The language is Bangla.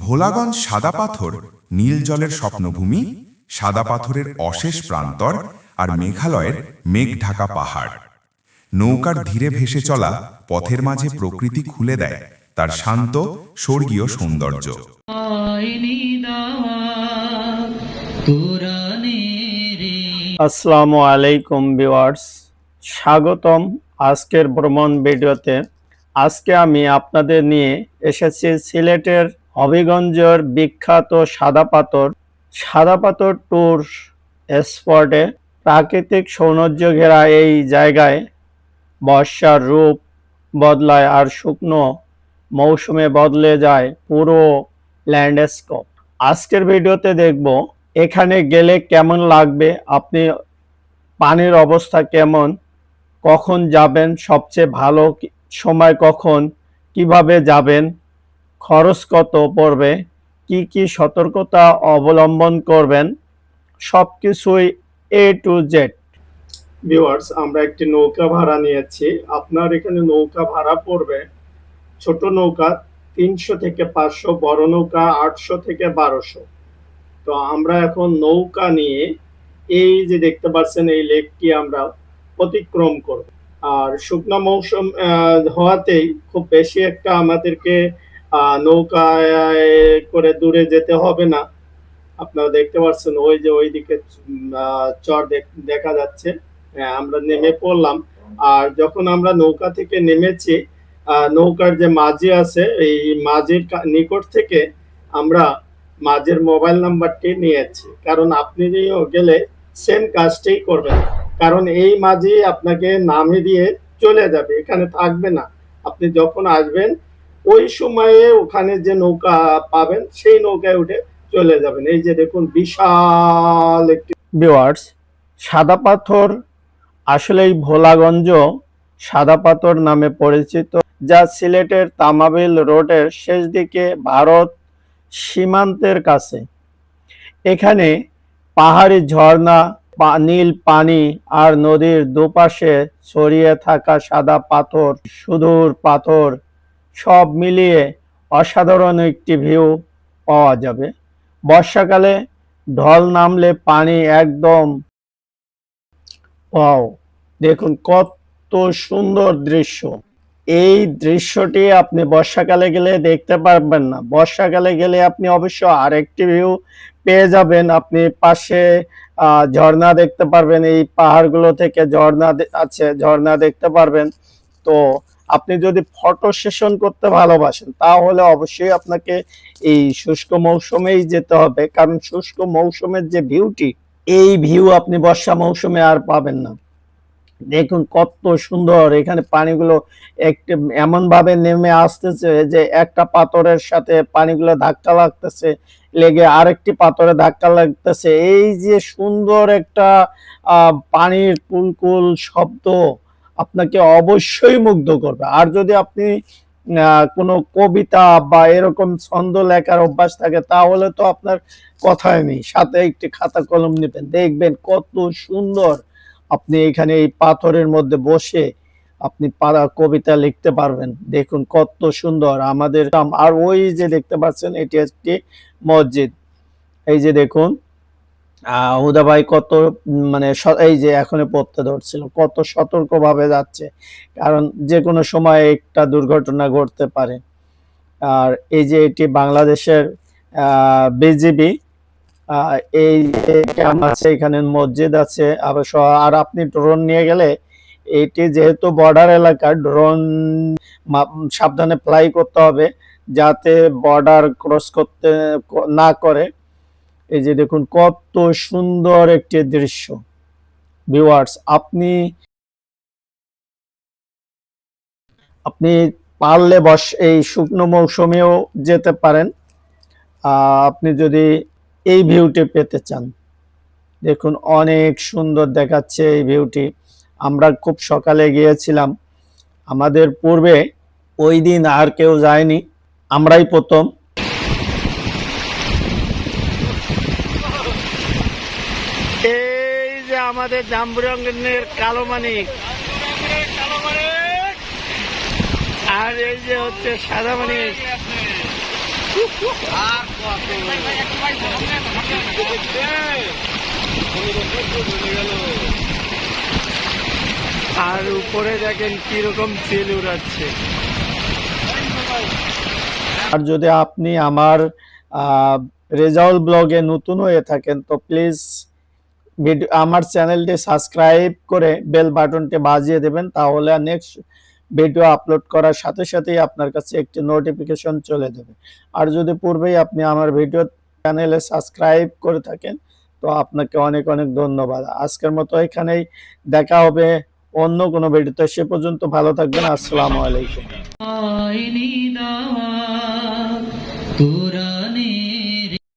ভোলাগঞ্জ সাদা পাথর নীল জলের স্বপ্নভূমি সাদা পাথরের অশেষ প্রান্তর আর মেঘালয়ের মেঘ ঢাকা পাহাড়। নৌকার ধীরে ভেসে চলা পথের মাঝে প্রকৃতি খুলে দেয় তার শান্ত স্বর্গীয় সৌন্দর্য। আসসালামু আলাইকুম ভিউয়ার্স স্বাগতম আজকের ভ্রমণ ভিডিওতে। আজকে আমি আপনাদের নিয়ে এসেছি সিলেটের হবিগঞ্জের বিখ্যাত সাদা পাথর। সাদা পাথর ট্যুর স্পটে প্রাকৃতিক সৌন্দর্য ঘেরা এই জায়গায় বর্ষার রূপ বদলায় আর শুকনো মৌসুমে বদলে যায় পুরো ল্যান্ডস্কেপ আজকের ভিডিওতে দেখব এখানে গেলে কেমন লাগবে, আপনি পানির অবস্থা কেমন, কখন যাবেন, সবচেয়ে ভালো সময় কখন, কীভাবে যাবেন খরচ কত পড়বে? কি কি সতর্কতা অবলম্বন করবেন? সব কিছুই এ টু জেড ভিউয়ার্স আমরা একটি নৌকা ভাড়া নিয়েছি। আপনার এখানে নৌকা ভাড়া পড়বে। ছোট নৌকা তিনশো থেকে পাঁচশো, বড় নৌকা আটশো থেকে বারোশো। তো আমরা এখন নৌকা নিয়ে এই যে দেখতে পাচ্ছেন, এই লেকটি আমরা অতিক্রম করব। আর শুকনো মৌসুম হওয়াতেই খুব বেশি একটা আমাদেরকে নৌকায় করে দূরে যেতে হবে না। আপনারা দেখতে পাচ্ছেন ওই যে ওইদিকে চর দেখ- যাচ্ছে। আহ, আমরা নেমে পড়লাম। আর যখন আমরা নৌকা থেকে নেমেছি নৌকার যে মাঝি আছে এই মাঝির নিকট থেকে আমরা মাঝের মোবাইল নাম্বারটি নিয়েছি। কারণ আপনি গেলে সেম কাজটাই করবেন। কারণ এই মাঝি আপনাকে নামে দিয়ে চলে যাবে এখানে থাকবে না। আপনি যখন আসবেন ওই সময়ে ওখানে যে নৌকা পাবেন, সেই নৌকায় উঠে চলে যাবেন। এই যে দেখুন, বিশাল একটি ভিউয়ার্স সাদা পাথর আসলেই ভোলাগঞ্জ সাদা পাথর নামে পরিচিত, যা সিলেটের তামাবিল রোডের শেষ দিকে ভারত সীমান্তের কাছে। এখানে পাহাড়ি ঝর্ণা নীল পানি আর নদীর দুপাশে ছড়িয়ে থাকা সাদা পাথর, সুদূর পাথর সব মিলিয়ে অসাধারণ একটি ভিউ পাওয়া যাবে। বর্ষাকালে ঢল নামলে পানি একদম ওয়াও দেখুন কত সুন্দর দৃশ্য। এই দৃশ্যটি আপনি বর্ষাকালে গেলে দেখতে পারবেন না। বর্ষাকালে গেলে আপনি অবশ্য আরেকটি ভিউ পেয়ে যাবেন। আপনি পাশে ঝর্ণা দেখতে পারবেন। এই পাহাড়গুলো থেকে ঝর্ণা আছে, ঝর্ণা দেখতে পারবেন। তো আপনি যদি ফটো সেশন করতে ভালোবাসেন, তাহলে অবশ্যই আপনাকে এই শুষ্ক মৌসুমেই যেতে হবে। কারণ শুষ্ক মৌসুমের যে ভিউটি এই ভিউ আপনি বর্ষা মৌসুমে আর পাবেন না। দেখুন কত সুন্দর এখানে পানিগুলো একটু এমন ভাবে নেমে আসতেছে যে একটা পাথরের সাথে পানিগুলো ধাক্কা লাগতেছে, লেগে আরেকটি পাথরে ধাক্কা লাগতেছে। এই যে সুন্দর একটা পানির কুলকুল শব্দ আপনাকে অবশ্যই মুগ্ধ করবে। আর যদি আপনি কোনো কবিতা বা এরকম ছন্দ লেখার অভ্যাস থাকে, তাহলে তো আপনার কথাই নেই। সাথে একটি খাতা কলম নেবেন। দেখবেন কত সুন্দর আপনি এখানে এই পাথরের মধ্যে বসে আপনি পাড়া কবিতা লিখতে পারবেন। দেখুন কত সুন্দর আমাদের আর ওই যে দেখতে পাচ্ছেন, এটি একটি মসজিদ। এই যে দেখুন হুদা ভাই কত মানে এই যে এখনই পড়তে ধরছিল, কত সতর্ক ভাবে যাচ্ছে। কারণ যে কোনো সময় একটা দুর্ঘটনা ঘটতে পারে। আর এই যে এটি বাংলাদেশের বিজিবি এই ক্যাম্প আছে, এখানে মসজিদ আছে আবার আর আপনি ড্রোন নিয়ে গেলে এটি যেহেতু বর্ডার এলাকা ড্রোন সাবধানে ফ্লাই করতে হবে, যাতে বর্ডার ক্রস করতে, না করে। এই যে দেখুন, কত সুন্দর একটি দৃশ্য। ভিউয়ার্স, আপনি আপনি পারলে বস এই শুকনো মৌসুমেও যেতে পারেন। আপনি যদি এই ভিউটি পেতে চান। দেখুন, অনেক সুন্দর দেখাচ্ছে এই ভিউটি। আমরা খুব সকালে গিয়েছিলাম। আমাদের পূর্বে ওই দিন আর কেউ যায়নি। আমরাই প্রথম এই যে আমাদের জাম্বুরঙ্গনের কালো মানিক। আর এই যে হচ্ছে সাদা মানিক। আর উপরে দেখেন কীরকম চিল উড়াচ্ছে। আর যদি আপনি আমার রেজাউল ব্লগে নতুন হয়ে থাকেন, তো প্লিজ আমার চ্যানেলটি সাবস্ক্রাইব করে বেল বাটনটি বাজিয়ে দেবেন, তাহলে নেক্সট ভিডিও আপলোড করার সাথে সাথেই আপনার কাছে একটি নোটিফিকেশন চলে যাবে। আর যদি পূর্বেই আপনি আমার ভিডিও চ্যানেলে সাবস্ক্রাইব করে থাকেন, তো আপনাকে অনেক অনেক ধন্যবাদ। আজকের মতো এখানেই দেখা হবে অন্য কোনো ভিডিওতে, সে পর্যন্ত ভালো থাকবেন, আসসালামু আলাইকুম।